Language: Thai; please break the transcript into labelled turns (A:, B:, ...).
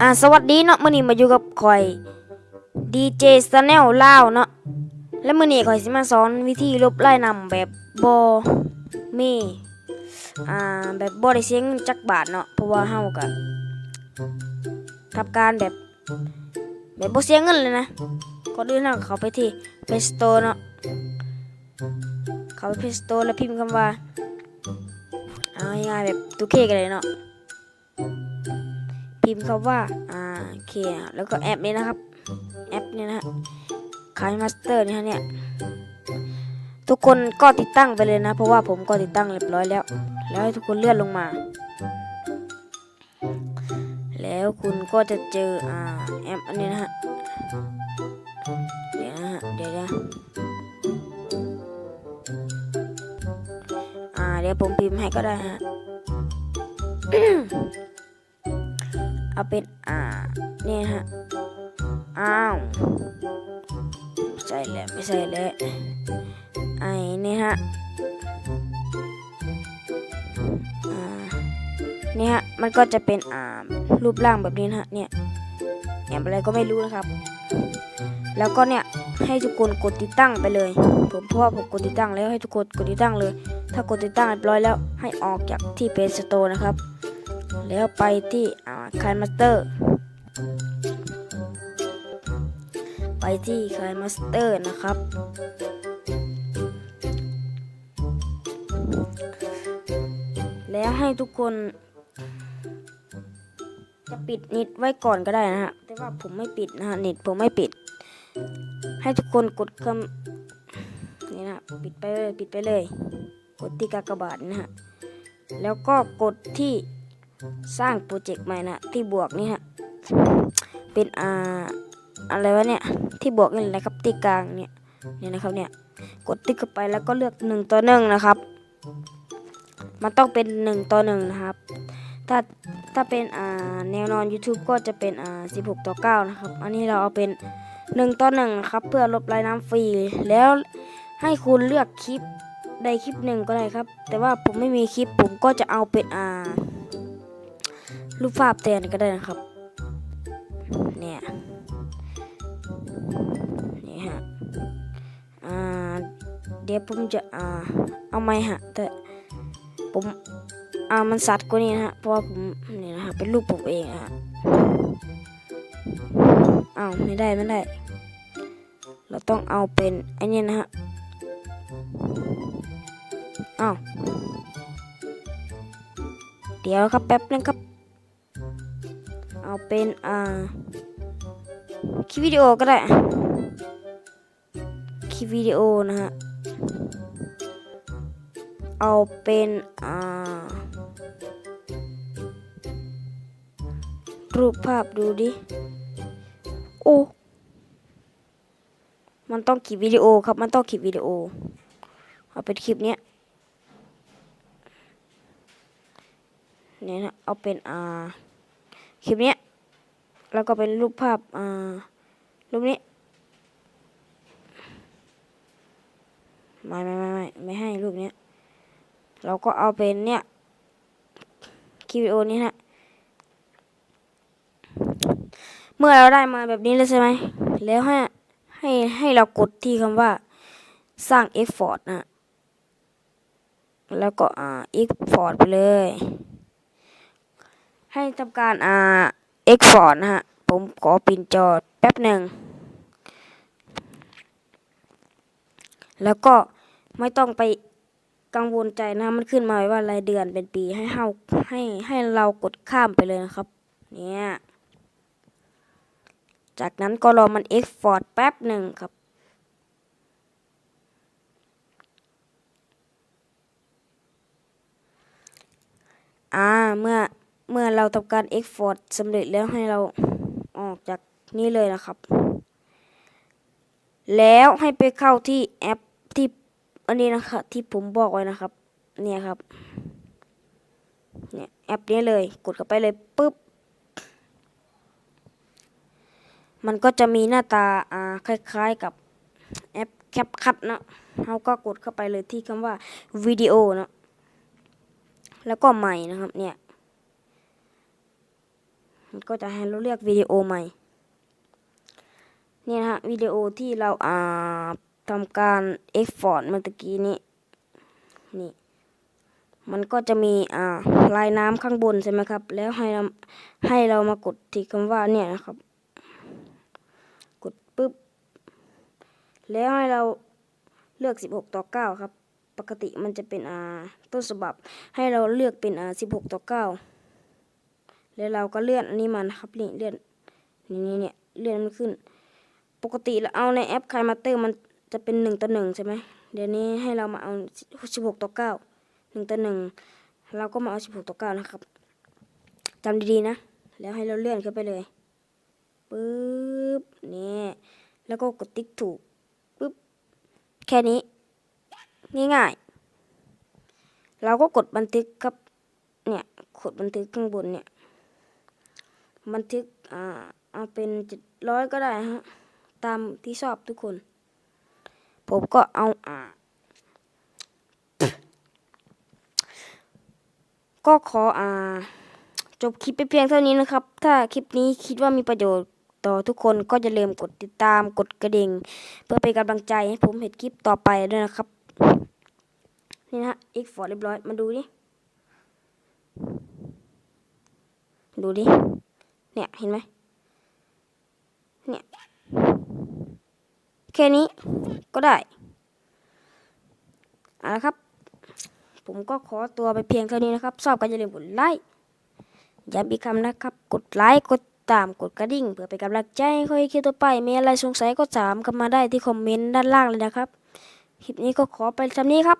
A: อ่าสวัสดีเนาะมื้อนี้มาอยู่กับข่อยดีเจสแนลล่าวเนาะและมื้อนี้ข่อยสิมาสอนวิธีลบไล่นำแบบบ่มีอ่าแบบบ่ได้เสียเงินจักบาทเนาะเพราะว่าเฮาก็ทำการแบบแบบบ่เสียงเงินเลยนะก่อนอื่นเราเขาไปที่ Play Store เนาะเขาไป Play Store แล้วพิมพ์คำว่าเอาง่ายๆแบบตู้เคกันเลยเนาะ พิมพ์คำว่าอ่าโอเคแล้วก็แอปนี้นะครับ แอปนี้นะฮะคายมาสเตอร์นี่ฮะเนี่ยทุกคนก็ติดตั้งไปเลยนะ เพราะว่าผมก็ติดตั้งเรียบร้อยแล้ว แล้วให้ทุกคนเลื่อนลงมา แล้วคุณก็จะเจออ่าแอปอันนี้นะฮะเดี๋ยวนะฮะเดี๋ยวนะอ่าเดี๋ยวผมพิมพ์ให้ก็ได้ฮะ เอาเป็นอ่าเนี่ยฮะ อ้าวไม่ใช่แล้วไม่ใช่แล้วไอ้นี่ฮะเนี่ยฮะ มันก็จะเป็นอ่ารูปร่างแบบนี้นะฮะ เนี่ยแอมอะไรก็ไม่รู้นะครับ แล้วก็เนี่ยให้ทุกคนกดติดตั้งไปเลย ผมเพราะว่าผมกดติดตั้งแล้วให้ทุกคนกดติดตั้งเลย ถ้ากดติดตั้งเรียบร้อยแล้วให้ออกจากที่ Play Store นะครับ แล้วไปที่อ่า คายมาสเตอร์ ไปที่คายมาสเตอร์นะครับ แล้วให้ทุกคน จะปิดเน็ตไว้ก่อนก็ได้นะฮะ แต่ว่าผมไม่ปิดนะฮะเน็ตผมไม่ปิด ให้ทุกคนกดคำนี่นะปิดไปเลยปิดไปเลย กดที่กากบาทนะฮะ แล้วก็กดที่ สร้างโปรเจกต์ใหม่นะที่บวกนี่ฮะเป็นอ่าอะไรวะเนี่ยที่บวกนี่แหละครับที่กลางเนี่ยเนี่ยนะครับเนี่ยกดติ๊กเข้าไปแล้วก็เลือกหนึ่งต่อหนึ่งนะครับ มันต้องเป็นหนึ่งต่อหนึ่งนะครับ ถ้าถ้าเป็นอ่าแนวนอน YouTube ก็จะเป็นอ่าสิบหกต่อเก้านะครับ อันนี้เราเอาเป็นหนึ่งต่อหนึ่งนะครับ เพื่อลบลายน้ำฟรีแล้วให้คุณเลือกคลิปใดคลิปหนึ่งก็ได้ครับ แต่ว่าผมไม่มีคลิปผมก็จะเอาเป็นอ่า รูปภาพแทนก็ได้นะครับ เนี่ยนี่ฮะอ่าเดี๋ยวผมจะอ่าเอาไม้ฮะแต่ผมอ่ามันสัตว์กว่านี้นะฮะเพราะว่าผมนี่นะฮะเป็นรูปผมเองอะฮะอ้าวไม่ได้ไม่ได้ เราต้องเอาเป็นไอ้นี่นะฮะอ้าวเดี๋ยวครับแป๊บนึงครับ เป็นอ่าคลิปวิดีโอก็ได้คลิปวิดีโอนะฮะเอาเป็นอ่ารูปภาพดูดิโอ้มันต้องคลิปวิดีโอครับมันต้องคลิปวิดีโอเอาเป็นคลิปเนี้ยเนี่ยนะเอาเป็นอ่าคลิปเนี้ย แล้วก็เป็นรูปภาพอ่ารูปนี้ ไม่ไม่ไม่ไม่ไม่ให้รูปเนี้ยเราก็เอาเป็นเนี่ยคลิปวิดีโอนี้ฮะเมื่อเราได้มาแบบนี้แล้วใช่ไหมแล้วให้ให้ให้เรากดที่คำว่าสร้าง export นะฮะแล้วก็อ่า export ไปเลย ให้ทำการอ่า export นะฮะ ผมขอปินจอแป๊บหนึ่ง แล้วก็ไม่ต้องไปกังวลใจนะ มันขึ้นมาไว้ว่ารายเดือนเป็นปีให้เฮาให้ให้เรากดข้ามไปเลยนะครับ เนี่ย จากนั้นก็รอมัน export แป๊บหนึ่งครับอ่าเมื่อ เมื่อเราทำการ export สำเร็จแล้วให้เราออกจากนี่เลยนะครับ แล้วให้ไปเข้าที่แอปที่อันนี้นะครับที่ผมบอกไว้นะครับ เนี่ยครับ เนี่ยแอปนี้เลย กดเข้าไปเลยปุ๊บ มันก็จะมีหน้าตาอ่าคล้ายๆกับแอปแคปคัดนะเราก็กดเข้าไปเลยที่คำว่าวิดีโอเนาะแล้วก็ใหม่นะครับเนี่ย ก็จะให้เราเลือกวิดีโอใหม่นี่นะฮะวิดีโอที่เราอ่าทำการ export เมื่อกี้นี้นี่มันก็จะมีอ่าลายน้ำข้างบนใช่ไหมครับ แล้วให้เราให้เรามากดที่คำว่าเนี่ยนะครับ กดปุ๊บ แล้วให้เราเลือก 16 ต่อ 9 ครับ ปกติมันจะเป็นอ่าต้นฉบับ ให้เราเลือกเป็นอ่า16 ต่อ 9 แล้วเราก็เลื่อนอันนี้มานะครับนี่เลื่อนนี่นี่เนี่ยเลื่อนมันขึ้น ปกติเราเอาในแอปคายมาเตอร์มันจะเป็น1ต่อ1ใช่ไหมเดี๋ยวนี้ให้เรามาเอา16ต่อ9 1ต่อ1เราก็มาเอา16ต่อ9นะครับจำดีๆนะ แล้วให้เราเลื่อนขึ้นไปเลยปึ๊บนี่แล้วก็กดติ๊กถูกปึ๊บแค่นี้ง่ายๆเราก็กดบันทึกครับเนี่ยกดบันทึกข้างบนเนี่ย บันทึกอ่าเอาเป็นเจ็ดร้อยก็ได้ฮะตามที่ชอบทุกคน ผมก็เอาอ่าก็ขออ่า จบคลิปไปเพียงเท่านี้นะครับ ถ้าคลิปนี้คิดว่ามีประโยชน์ต่อทุกคนก็อย่าลืมกดติดตามกดกระดิ่ง เพื่อเป็นกำลังใจให้ผมเห็นคลิปต่อไปด้วยนะครับ นี่นะฮะ X ฟอร์เรียบร้อย มาดูดิ ดูดิ เนี่ยเห็นไหมเนี่ยแค่นี้ก็ได้เอาละครับ ผมก็ขอตัวไปเพียงเท่านี้นะครับชอบก็อย่าลืมกดไลค์ย้ำอีกคำนะครับ กดไลค์กดตามกดกระดิ่งเพื่อเป็นกำลังใจให้ค่อยคลิปต่อไป มีอะไรสงสัยก็ถามกันมาได้ที่คอมเมนต์ด้านล่างเลยนะครับคลิปนี้ก็ขอไปทำนี้ครับ